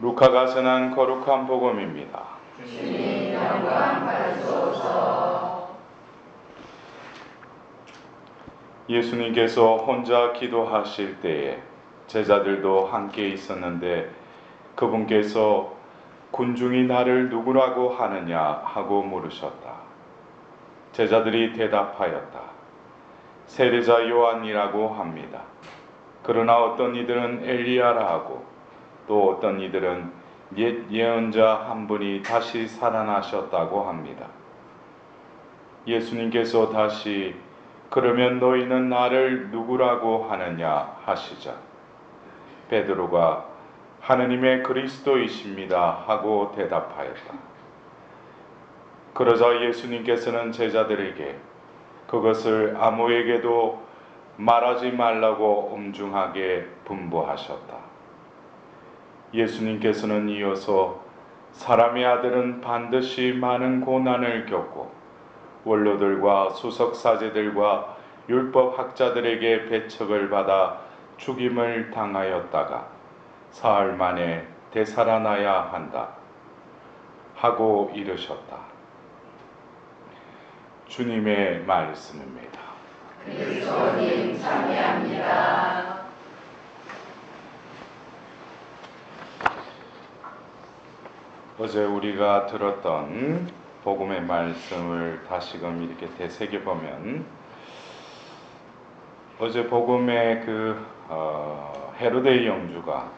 루카가 전한 거룩한 복음입니다. 주님 영광 받으소서. 예수님께서 혼자 기도하실 때에 제자들도 함께 있었는데 그분께서 군중이 나를 누구라고 하느냐 하고 물으셨다. 제자들이 대답하였다. 세례자 요한이라고 합니다. 그러나 어떤 이들은 엘리야라 하고 또 어떤 이들은 옛 예언자 한 분이 다시 살아나셨다고 합니다. 예수님께서 다시 그러면 너희는 나를 누구라고 하느냐 하시자 베드로가 하느님의 그리스도이십니다 하고 대답하였다. 그러자 예수님께서는 제자들에게 그것을 아무에게도 말하지 말라고 엄중하게 분부하셨다. 예수님께서는 이어서 사람의 아들은 반드시 많은 고난을 겪고 원로들과 수석 사제들과 율법 학자들에게 배척을 받아 죽임을 당하였다가 사흘 만에 되살아나야 한다 하고 이르셨다. 주님의 말씀입니다. 그리스도님 참여합니다. 어제 우리가 들었던 복음의 말씀을 다시금 이렇게 되새겨 보면 어제 복음의 그 어, 헤로데의 영주가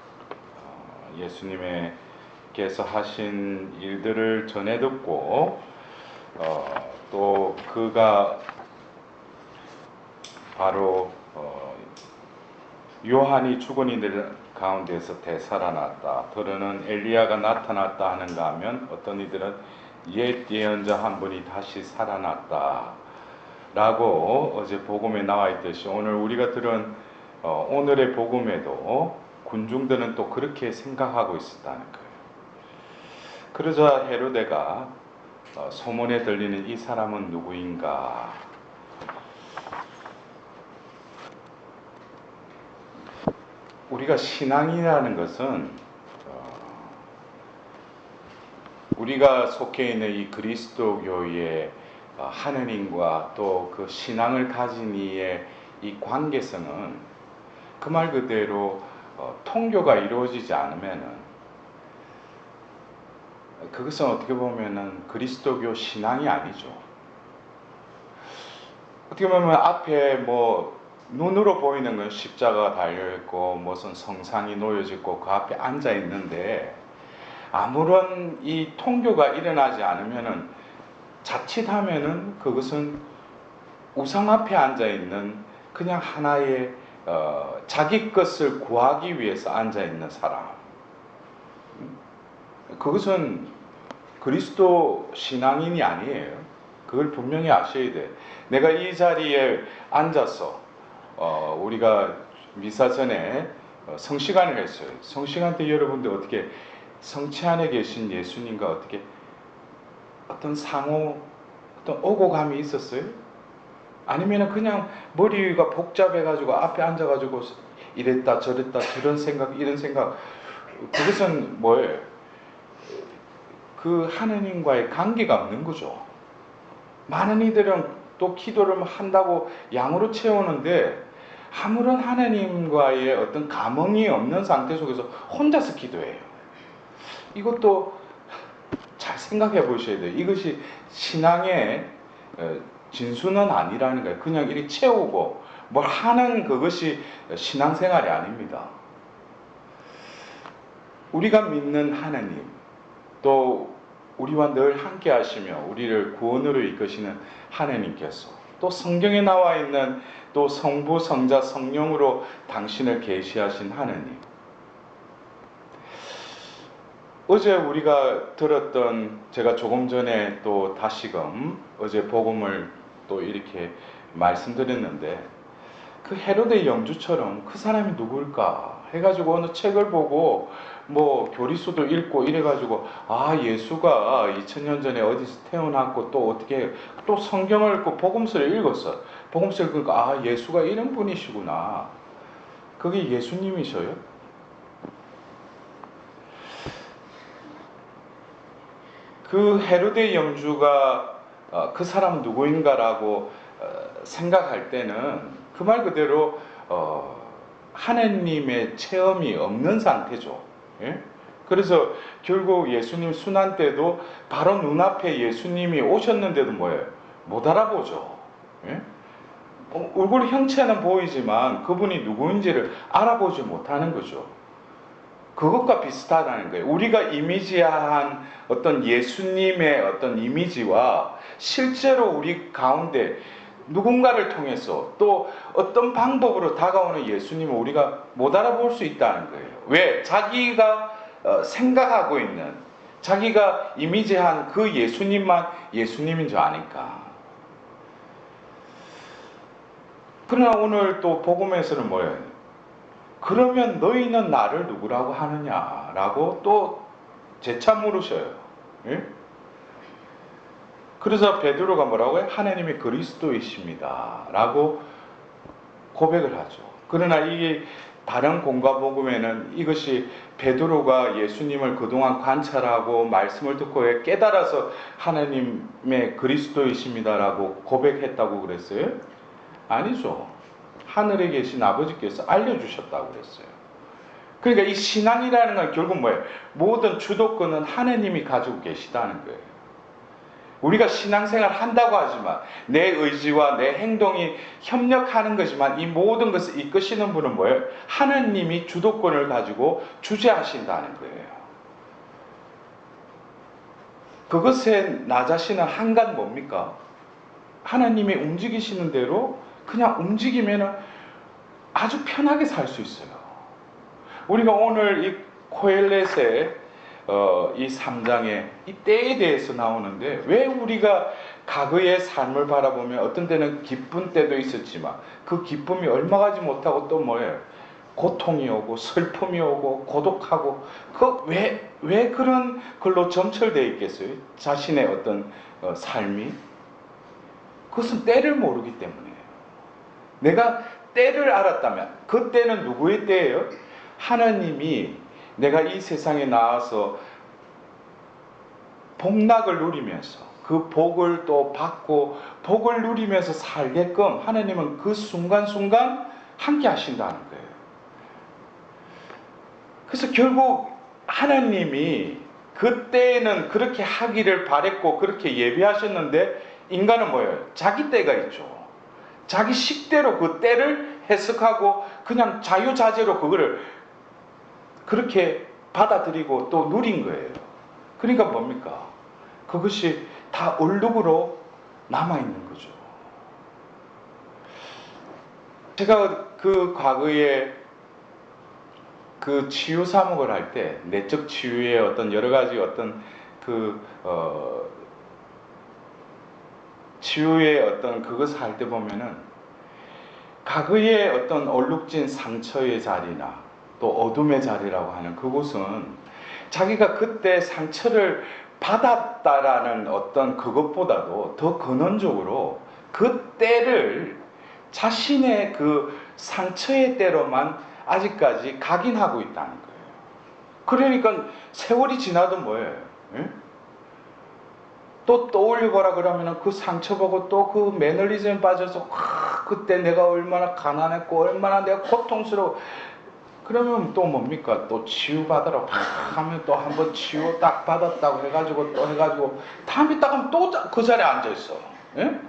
어, 예수님께서 하신 일들을 전해 듣고 어, 또 그가 바로 어, 요한이 죽은 이들 가운데서 되살아났다. 더러는 엘리야가 나타났다 하는가 하면 어떤 이들은 옛 예언자 한 분이 다시 살아났다. 라고 어제 복음에 나와 있듯이 오늘 우리가 들은 어, 오늘의 복음에도 군중들은 또 그렇게 생각하고 있었다는 거예요. 그러자 헤로데가 어, 소문에 들리는 이 사람은 누구인가 우리가 신앙이라는 것은 어, 우리가 속해 있는 이 그리스도교의 어, 하느님과 또 그 신앙을 가진 이의 이 관계성은 그 말 그대로 어, 통교가 이루어지지 않으면은 그것은 어떻게 보면은 그리스도교 신앙이 아니죠. 어떻게 보면 앞에 뭐 눈으로 보이는 건 십자가 달려 있고 무슨 성상이 놓여져 있고 그 앞에 앉아 있는데 아무런 이 통교가 일어나지 않으면은 자칫하면은 그것은 우상 앞에 앉아 있는 그냥 하나의 어, 자기 것을 구하기 위해서 앉아 있는 사람. 그것은 그리스도 신앙인이 아니에요. 그걸 분명히 아셔야 돼. 내가 이 자리에 앉아서 어, 우리가 미사 전에 어, 성시간을 했어요. 성시간 때 여러분들 어떻게 성체 안에 계신 예수님과 어떻게 어떤 상호 어떤 오고 감이 있었어요? 아니면 그냥 머리가 복잡해가지고 앞에 앉아가지고 이랬다 저랬다 저런 생각 이런 생각 그것은 뭐예요? 그 하느님과의 관계가 없는 거죠. 많은 이들은 또 기도를 한다고 양으로 채우는데 아무런 하나님과의 어떤 감흥이 없는 상태 속에서 혼자서 기도해요. 이것도 잘 생각해 보셔야 돼요. 이것이 신앙의 어, 진수는 아니라는 거예요. 그냥 이렇게 채우고 뭘 하는 그것이 신앙생활이 아닙니다. 우리가 믿는 하나님, 또 우리와 늘 함께 하시며 우리를 구원으로 이끄시는 하나님께서 또 성경에 나와 있는 또 성부, 성자, 성령으로 당신을 계시하신 하나님. 어제 우리가 들었던 제가 조금 전에 또 다시금 어제 복음을 또 이렇게 말씀드렸는데 그 헤로데 영주처럼 그 사람이 누굴까 해가지고 어느 책을 보고 뭐 교리서도 읽고 이래가지고 아 예수가 2000년 전에 어디서 태어났고 또 어떻게 또 성경을 읽고 복음서를 읽었어 복음서를 읽으니까 아 예수가 이런 분이시구나 그게 예수님이셔요 그 헤로데 영주가 어, 그 사람 누구인가라고 어, 생각할 때는 그 말 그대로 어, 하나님의 체험이 없는 상태죠. 예? 그래서 결국 예수님 순환 때도 바로 눈앞에 예수님이 오셨는데도 뭐예요? 못 알아보죠. 예? 어, 얼굴 형체는 보이지만 그분이 누구인지를 알아보지 못하는 거죠. 그것과 비슷하다는 거예요. 우리가 이미지한 어떤 예수님의 어떤 이미지와 실제로 우리 가운데 누군가를 통해서 또 어떤 방법으로 다가오는 예수님을 우리가 못 알아볼 수 있다는 거예요. 왜? 자기가 어, 생각하고 있는 자기가 이미지한 그 예수님만 예수님인 줄 아니까. 그러나 오늘 또 복음에서는 뭐예요? 그러면 너희는 나를 누구라고 하느냐라고 또 재차 물으셔요. 예? 그래서 베드로가 뭐라고요? 하나님이 그리스도이십니다라고 고백을 하죠. 그러나 이게 다른 공과 복음에는 이것이 베드로가 예수님을 그동안 관찰하고 말씀을 듣고 깨달아서 하나님의 그리스도이십니다라고 고백했다고 그랬어요? 아니죠. 하늘에 계신 아버지께서 알려주셨다고 그랬어요. 그러니까 이 신앙이라는 건 결국 뭐예요? 모든 주도권은 하나님이 가지고 계시다는 거예요. 우리가 신앙생활 한다고 하지만 내 의지와 내 행동이 협력하는 거지만 이 모든 것을 이끄시는 분은 뭐예요? 하나님이 주도권을 가지고 주재하신다는 거예요. 그것에 나 자신은 한간 뭡니까? 하나님이 움직이시는 대로 그냥 움직이면 아주 편하게 살 수 있어요. 우리가 오늘 이 코엘렛의 어, 이 3장에 이 때에 대해서 나오는데 왜 우리가 과거의 삶을 바라보면 어떤 때는 기쁜 때도 있었지만 그 기쁨이 얼마 가지 못하고 또 뭐예요? 고통이 오고 슬픔이 오고 고독하고 그왜왜 그런 걸로 점철되어 있겠어요? 자신의 어떤 어, 삶이 그것은 때를 모르기 때문이에요. 내가 때를 알았다면 그 때는 누구의 때예요? 하나님이 내가 이 세상에 나와서 복락을 누리면서 그 복을 또 받고 복을 누리면서 살게끔 하나님은 그 순간순간 함께 하신다는 거예요. 그래서 결국 하나님이 그때에는 그렇게 하기를 바랬고 그렇게 예비하셨는데 인간은 뭐예요? 자기 때가 있죠. 자기 식대로 그 때를 해석하고 그냥 자유자재로 그거를 그렇게 받아들이고 또 누린 거예요. 그러니까 뭡니까? 그것이 다 얼룩으로 남아있는 거죠. 제가 그 과거에 그 치유 사목을 할 때 내적 치유의 어떤 여러 가지 어떤 그 어, 치유의 어떤 그것을 할 때 보면은 과거의 어떤 얼룩진 상처의 자리나 또 어둠의 자리라고 하는 그곳은 자기가 그때 상처를 받았다라는 어떤 그것보다도 더 근원적으로 그 때를 자신의 그 상처의 때로만 아직까지 각인하고 있다는 거예요. 그러니까 세월이 지나도 뭐예요? 예? 또 떠올리거라 그러면 그 상처 보고 또 그 매너리즘에 빠져서 아, 그때 내가 얼마나 가난했고 얼마나 내가 고통스러워. 그러면 또 뭡니까? 또 치유받으러 팍 하면 또 한번 치유 딱 받았다고 해가지고 또 해가지고 다음에 딱 하면 또 그 자리에 앉아 있어. 예?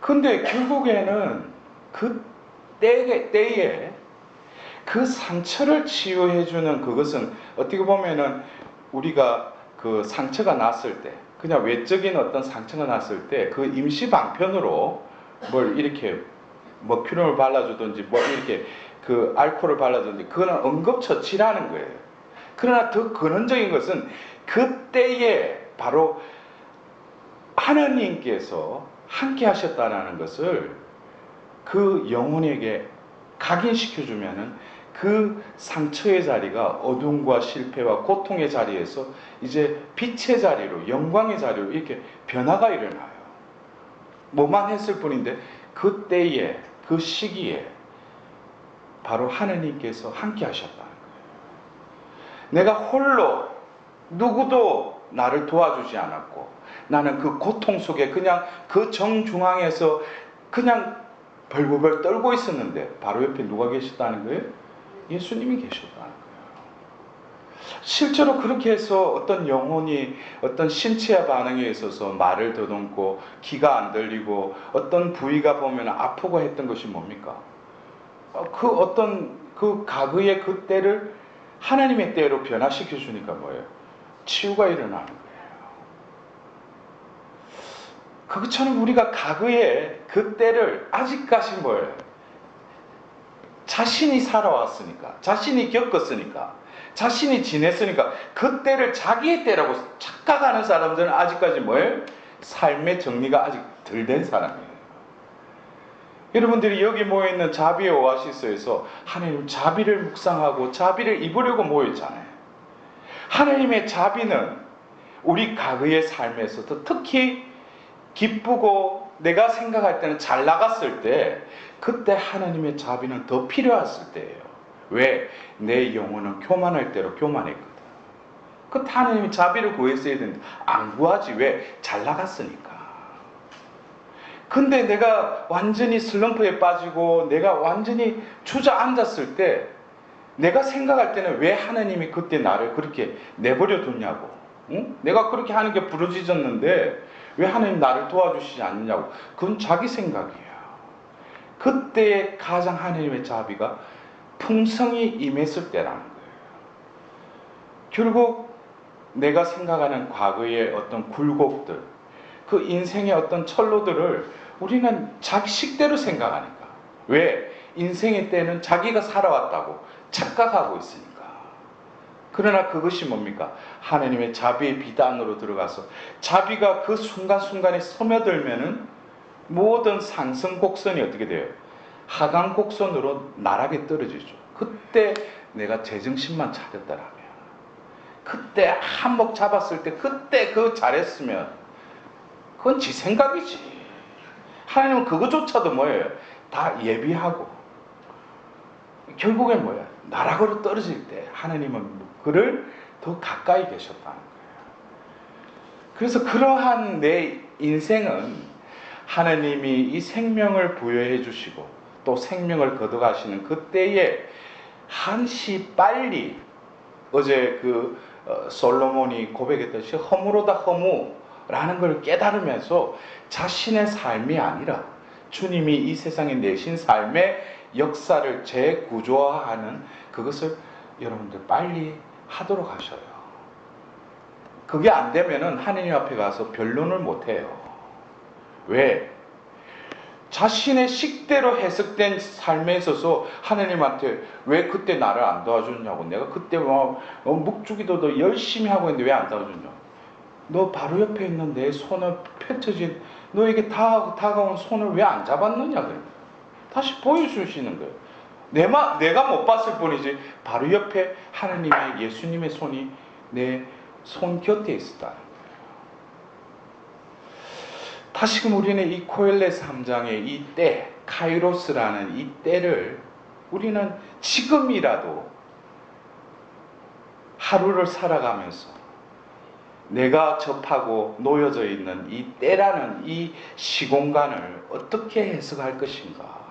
근데 결국에는 그 때에, 때에 그 상처를 치유해주는 그것은 어떻게 보면은 우리가 그 상처가 났을 때 그냥 외적인 어떤 상처가 났을 때 그 임시 방편으로 뭘 이렇게 머큐럼을 발라주든지 뭐 이렇게 그 알코올을 발라주든지 그거는 응급처치라는 거예요. 그러나 더 근원적인 것은 그때에 바로 하나님께서 함께 하셨다는 것을 그 영혼에게 각인시켜주면은 그 상처의 자리가 어둠과 실패와 고통의 자리에서 이제 빛의 자리로 영광의 자리로 이렇게 변화가 일어나요. 뭐만 했을 뿐인데 그 때에 그 시기에 바로 하나님께서 함께 하셨다는 거예요. 내가 홀로 누구도 나를 도와주지 않았고 나는 그 고통 속에 그냥 그 정중앙에서 그냥 벌벌벌 떨고 있었는데 바로 옆에 누가 계셨다는 거예요? 예수님이 계셨다는 거예요. 실제로 그렇게 해서 어떤 영혼이 어떤 신체의 반응에 있어서 말을 더듬고 귀가 안 들리고 어떤 부위가 보면 아프고 했던 것이 뭡니까? 어, 그 어떤 그 가그의 그 때를 하나님의 때로 변화시켜 주니까 뭐예요? 치유가 일어나는 거예요. 그것처럼 우리가 가그의 그 때를 아직까지 뭐예요? 자신이 살아왔으니까, 자신이 겪었으니까, 자신이 지냈으니까 그 때를 자기의 때라고 착각하는 사람들은 아직까지 뭐예요? 삶의 정리가 아직 덜 된 사람이에요. 여러분들이 여기 모여 있는 자비의 오아시스에서 하나님 자비를 묵상하고 자비를 입으려고 모였잖아요. 하나님의 자비는 우리 가그의 삶에서도 특히 기쁘고 내가 생각할 때는 잘 나갔을 때 그때 하나님의 자비는 더 필요했을 때예요. 왜? 내 영혼은 교만할 대로 교만했거든. 그 하나님이 자비를 구했어야 되는데 안 구하지 왜? 잘 나갔으니까. 근데 내가 완전히 슬럼프에 빠지고 내가 완전히 주저앉았을 때 내가 생각할 때는 왜 하나님이 그때 나를 그렇게 내버려 뒀냐고. 응? 내가 그렇게 하는 게 부러지졌는데 왜 하나님 나를 도와주시지 않느냐고. 그건 자기 생각이에요. 그때 가장 하나님의 자비가 풍성이 임했을 때라는 거예요. 결국 내가 생각하는 과거의 어떤 굴곡들, 그 인생의 어떤 철로들을 우리는 자기 식대로 생각하니까. 왜? 인생의 때는 자기가 살아왔다고 착각하고 있으니까. 그러나 그것이 뭡니까? 하나님의 자비의 비단으로 들어가서 자비가 그 순간순간에 스며들면은 모든 상승 곡선이 어떻게 돼요? 하강 곡선으로 나락에 떨어지죠. 그때 내가 제정신만 차렸더라면, 그때 한몫 잡았을 때, 그때 그 잘했으면, 그건 지 생각이지. 하나님은 그거조차도 뭐예요? 다 예비하고. 결국엔 뭐야? 나락으로 떨어질 때 하나님은 그를 더 가까이 계셨다는 거예요. 그래서 그러한 내 인생은 하나님이 이 생명을 부여해 주시고 또 생명을 거둬가시는 그때에 한시 빨리 어제 그 어, 솔로몬이 고백했듯이 허무로다 허무라는 걸 깨달으면서 자신의 삶이 아니라 주님이 이 세상에 내신 삶의 역사를 재구조화하는 그것을 여러분들 빨리 하도록 하셔요. 그게 안 되면은 하느님 앞에 가서 변론을 못 해요. 왜? 자신의 식대로 해석된 삶에 있어서 하나님한테 왜 그때 나를 안 도와줬냐고 내가 그때 뭐 어, 묵주기도도 열심히 하고 있는데 왜 안 도와줬냐 너 바로 옆에 있는 내 손을 펼쳐진 너에게 다, 다가온 손을 왜 안 잡았느냐 그래 다시 보여주시는 거예요 내 마, 내가 못 봤을 뿐이지 바로 옆에 하나님의 예수님의 손이 내 손 곁에 거예요 다시금 우리는 이 코엘레 3장의 이 때, 카이로스라는 이 때를 우리는 지금이라도 하루를 살아가면서 내가 접하고 놓여져 있는 이 때라는 이 시공간을 어떻게 해석할 것인가?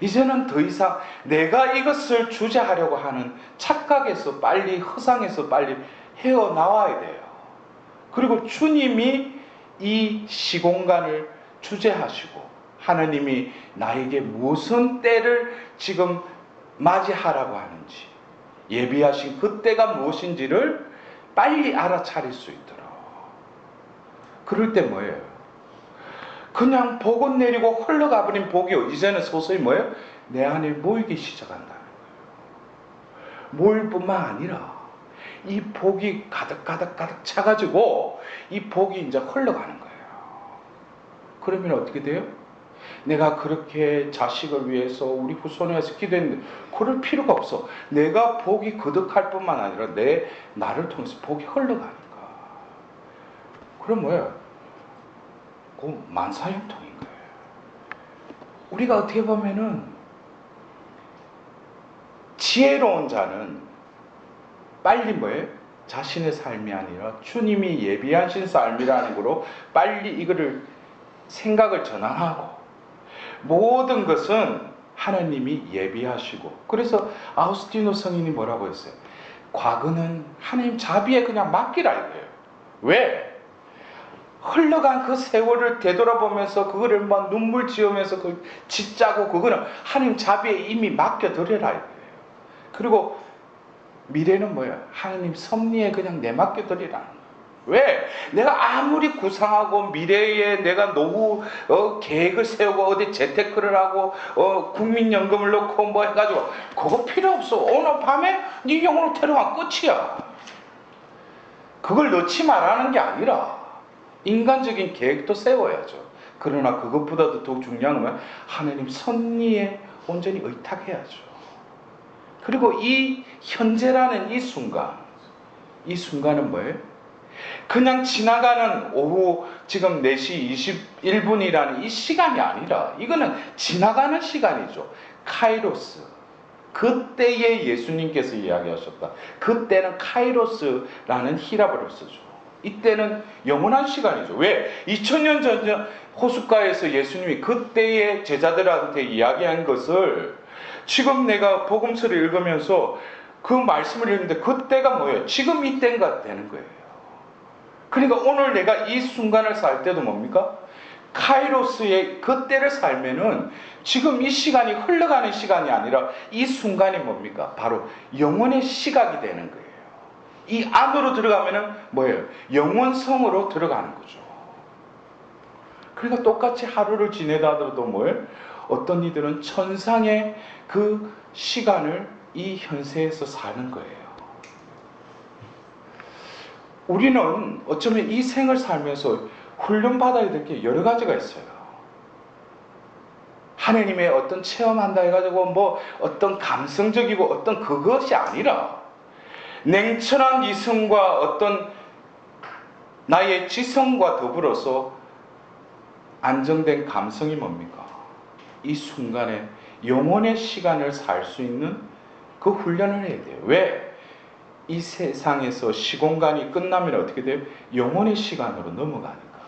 이제는 더 이상 내가 이것을 주재하려고 하는 착각에서 빨리 허상에서 빨리 헤어나와야 돼요. 그리고 주님이 이 시공간을 주재하시고 하나님이 나에게 무슨 때를 지금 맞이하라고 하는지 예비하신 그 때가 무엇인지를 빨리 알아차릴 수 있도록 그럴 때 뭐예요? 그냥 복은 내리고 흘러가 버린 복이 이제는 서서히 뭐예요? 내 안에 모이기 시작한다는 거예요. 모일 뿐만 아니라 이 복이 가득 가득 가득 차가지고 이 복이 이제 흘러가는 거예요. 그러면 어떻게 돼요? 내가 그렇게 자식을 위해서 우리 후손을 위해서 기도했는데 그럴 필요가 없어. 내가 복이 거듭할 뿐만 아니라 내 나를 통해서 복이 흘러가니까. 그럼 뭐예요? 그 만사형통인 거예요. 우리가 어떻게 보면은 지혜로운 자는 빨리 뭐예요? 자신의 삶이 아니라 주님이 예비하신 삶이라는 거로 빨리 이거를 생각을 전환하고 모든 것은 하나님이 예비하시고 그래서 아우스티노 성인이 뭐라고 했어요? 과거는 하나님 자비에 그냥 맡기라 이거예요. 왜? 흘러간 그 세월을 되돌아보면서 그거를 막 눈물 지으면서 그 짓짜고 그거는 하나님 자비에 이미 맡겨드려라. 그리고 미래는 뭐야? 하나님 섭리에 그냥 내맡겨드리라는 거예요. 왜? 내가 아무리 구상하고 미래에 내가 노후 어, 계획을 세우고 어디 재테크를 하고 어, 국민연금을 넣고 뭐 해가지고 그거 필요 없어. 오늘 밤에 네 영혼을 데려와 끝이야. 그걸 넣지 말라는 게 아니라 인간적인 계획도 세워야죠. 그러나 그것보다도 더욱 중요한 건 하나님 섭리에 온전히 의탁해야죠. 그리고 이 현재라는 이 순간, 이 순간은 뭐예요? 그냥 지나가는 오후 지금 4시 21분이라는 이 시간이 아니라 이거는 지나가는 시간이죠. 카이로스. 그때에 예수님께서 이야기하셨다. 그때는 카이로스라는 히라브를 쓰죠. 이때는 영원한 시간이죠. 왜? 2000년 전 호숫가에서 예수님이 그때의 제자들한테 이야기한 것을 지금 내가 복음서를 읽으면서 그 말씀을 읽는데 그때가 뭐예요? 지금 이때인가 되는 거예요. 그러니까 오늘 내가 이 순간을 살 때도 뭡니까? 카이로스의 그때를 살면은 지금 이 시간이 흘러가는 시간이 아니라 이 순간이 뭡니까? 바로 영혼의 시각이 되는 거예요. 이 안으로 들어가면은 뭐예요? 영원성으로 들어가는 거죠. 그러니까 똑같이 하루를 지내다 하더라도 뭐예요? 어떤 이들은 천상의 그 시간을 이 현세에서 사는 거예요. 우리는 어쩌면 이 생을 살면서 훈련받아야 될 게 여러 가지가 있어요. 하나님의 어떤 체험한다 해가지고 뭐 어떤 감성적이고 어떤 그것이 아니라 냉철한 이성과 어떤 나의 지성과 더불어서 안정된 감성이 뭡니까? 이 순간에 영혼의 시간을 살 수 있는 그 훈련을 해야 돼요. 왜? 이 세상에서 시공간이 끝나면 어떻게 돼요? 영혼의 시간으로 넘어가니까.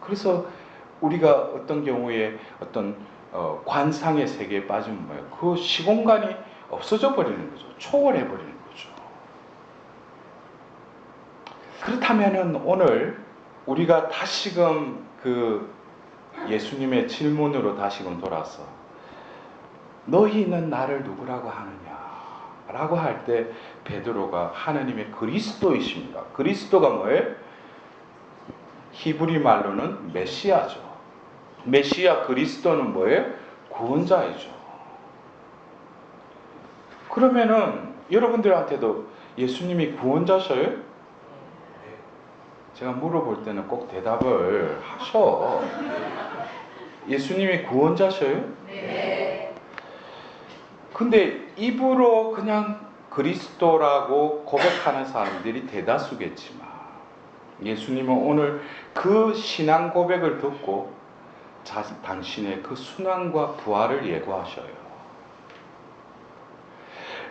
그래서 우리가 어떤 경우에 어떤 어, 관상의 세계에 빠지면 뭐예요? 그 시공간이 없어져 버리는 거죠. 초월해 버리는 거죠. 그렇다면은 오늘 우리가 다시금 그 예수님의 질문으로 다시금 돌아서 너희는 나를 누구라고 하느냐? 라고 할 때 베드로가 하나님의 그리스도이십니다. 그리스도가 뭐예요? 히브리 말로는 메시아죠. 메시아 그리스도는 뭐예요? 구원자이죠. 그러면은 여러분들한테도 예수님이 구원자셔요? 제가 물어볼 때는 꼭 대답을 하셔. 예수님이 구원자셔요? 네. 근데 입으로 그냥 그리스도라고 고백하는 사람들이 대다수겠지만 예수님은 오늘 그 신앙 고백을 듣고 자, 당신의 그 순환과 부활을 예고하셔요.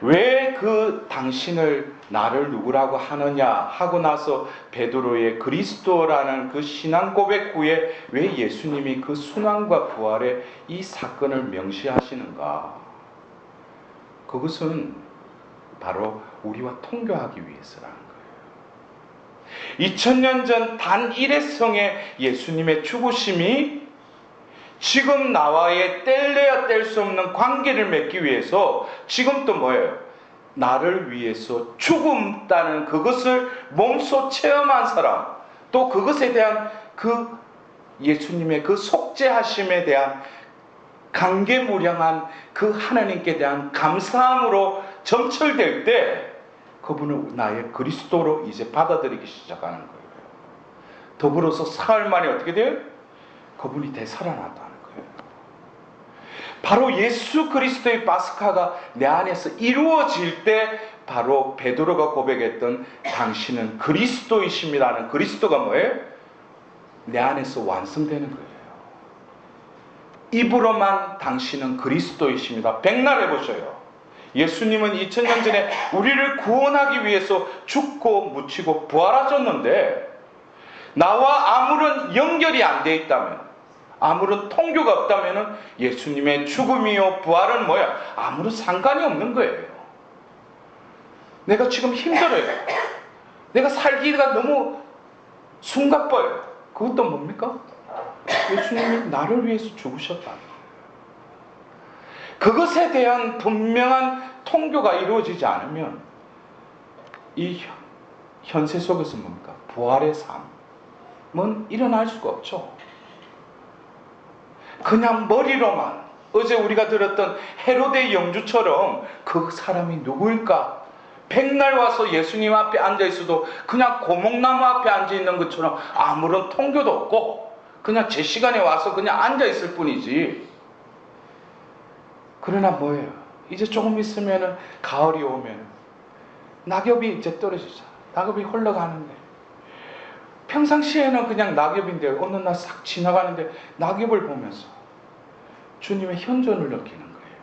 왜 그 당신을 나를 누구라고 하느냐 하고 나서 베드로의 그리스도라는 그 신앙 고백 후에 왜 예수님이 그 순환과 부활의 이 사건을 명시하시는가? 그것은 바로 우리와 통교하기 위해서라는 거예요. 2000년 전단 일회성의 예수님의 죽으심이 지금 나와의 뗄래야 뗄 수 없는 관계를 맺기 위해서 지금 또 뭐예요? 나를 위해서 죽음다는 그것을 몸소 체험한 사람, 또 그것에 대한 그 예수님의 그 속죄하심에 대한 강개무량한 그 하나님께 대한 감사함으로 점철될 때 그분은 나의 그리스도로 이제 받아들이기 시작하는 거예요. 더불어서 사흘 만에 어떻게 돼요? 그분이 되살아났다는 거예요. 바로 예수 그리스도의 파스카가 내 안에서 이루어질 때 바로 베드로가 고백했던 당신은 그리스도이심이라는 그리스도가 뭐예요? 내 안에서 완성되는 거예요. 입으로만 당신은 그리스도이십니다. 백날 해보셔요. 예수님은 2000년 전에 우리를 구원하기 위해서 죽고 묻히고 부활하셨는데 나와 아무런 연결이 안 돼 있다면 아무런 통교가 없다면 예수님의 죽음이요 부활은 뭐야? 아무런 상관이 없는 거예요. 내가 지금 힘들어요. 내가 살기가 너무 숨가뻐요. 그것도 뭡니까? 예수님이 나를 위해서 죽으셨다. 그것에 대한 분명한 통교가 이루어지지 않으면 이 현- 현세 속에서 뭡니까? 부활의 삶은 일어날 수가 없죠. 그냥 머리로만 어제 우리가 들었던 헤로데 영주처럼 그 사람이 누구일까? 백날 와서 예수님 앞에 앉아 있어도 그냥 고목나무 앞에 앉아 있는 것처럼 아무런 통교도 없고 그냥 제 시간에 와서 그냥 앉아 있을 뿐이지. 그러나 뭐예요? 이제 조금 있으면은 가을이 오면 낙엽이 이제 떨어지죠. 낙엽이 흘러가는데 평상시에는 그냥 낙엽인데 어느 날 싹 지나가는데 낙엽을 보면서 주님의 현존을 느끼는 거예요.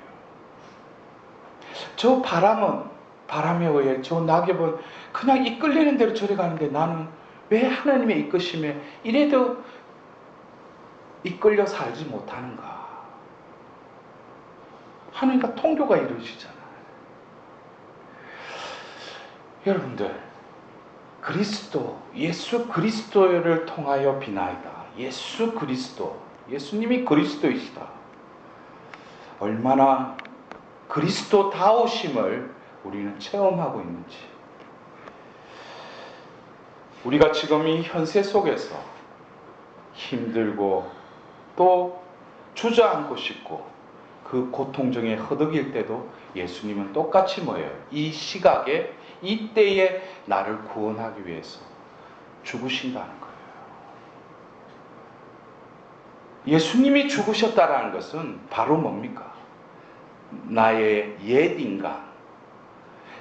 저 바람은 바람에 의해 저 낙엽은 그냥 이끌리는 대로 저리 가는데 나는 왜 하나님의 이끄심에 이래도 이끌려 살지 못하는가? 하나님과 통교가 이루어지잖아요. 여러분들, 그리스도, 예수 그리스도를 통하여 비나이다. 예수 그리스도, 예수님이 그리스도이시다. 얼마나 그리스도다우심을 우리는 체험하고 있는지. 우리가 지금 이 현세 속에서 힘들고 또 주저앉고 싶고 그 고통 중에 허덕일 때도 예수님은 똑같이 뭐예요? 이 시각에 이때에 나를 구원하기 위해서 죽으신다는 거예요. 예수님이 죽으셨다라는 것은 바로 뭡니까? 나의 옛 인간,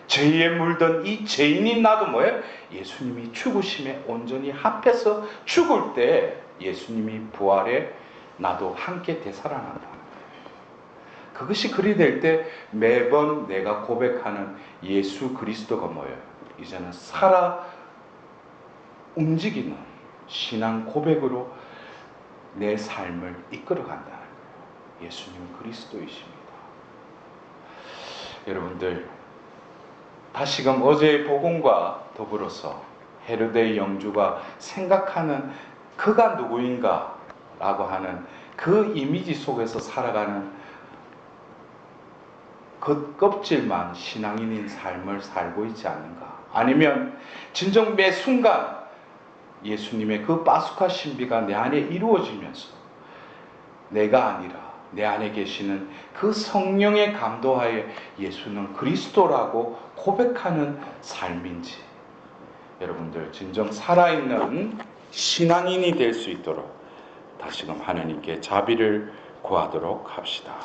죄에 물든 이 죄인인 나도 뭐예요? 예수님이 죽으심에 온전히 합해서 죽을 때 예수님이 부활에 나도 함께 되살아난다. 그것이 그리 될 때 매번 내가 고백하는 예수 그리스도가 뭐예요? 이제는 살아 움직이는 신앙 고백으로 내 삶을 이끌어 간다는 거예요. 예수님은 그리스도이십니다. 여러분들 다시금 어제의 복음과 더불어서 헤르데 영주가 생각하는 그가 누구인가 라고 하는 그 이미지 속에서 살아가는 그 껍질만 신앙인인 삶을 살고 있지 않는가 아니면 진정 매 순간 예수님의 그 파스카 신비가 내 안에 이루어지면서 내가 아니라 내 안에 계시는 그 성령의 감도하에 예수는 그리스도라고 고백하는 삶인지 여러분들 진정 살아있는 신앙인이 될 수 있도록 다시금 하나님께 자비를 구하도록 합시다.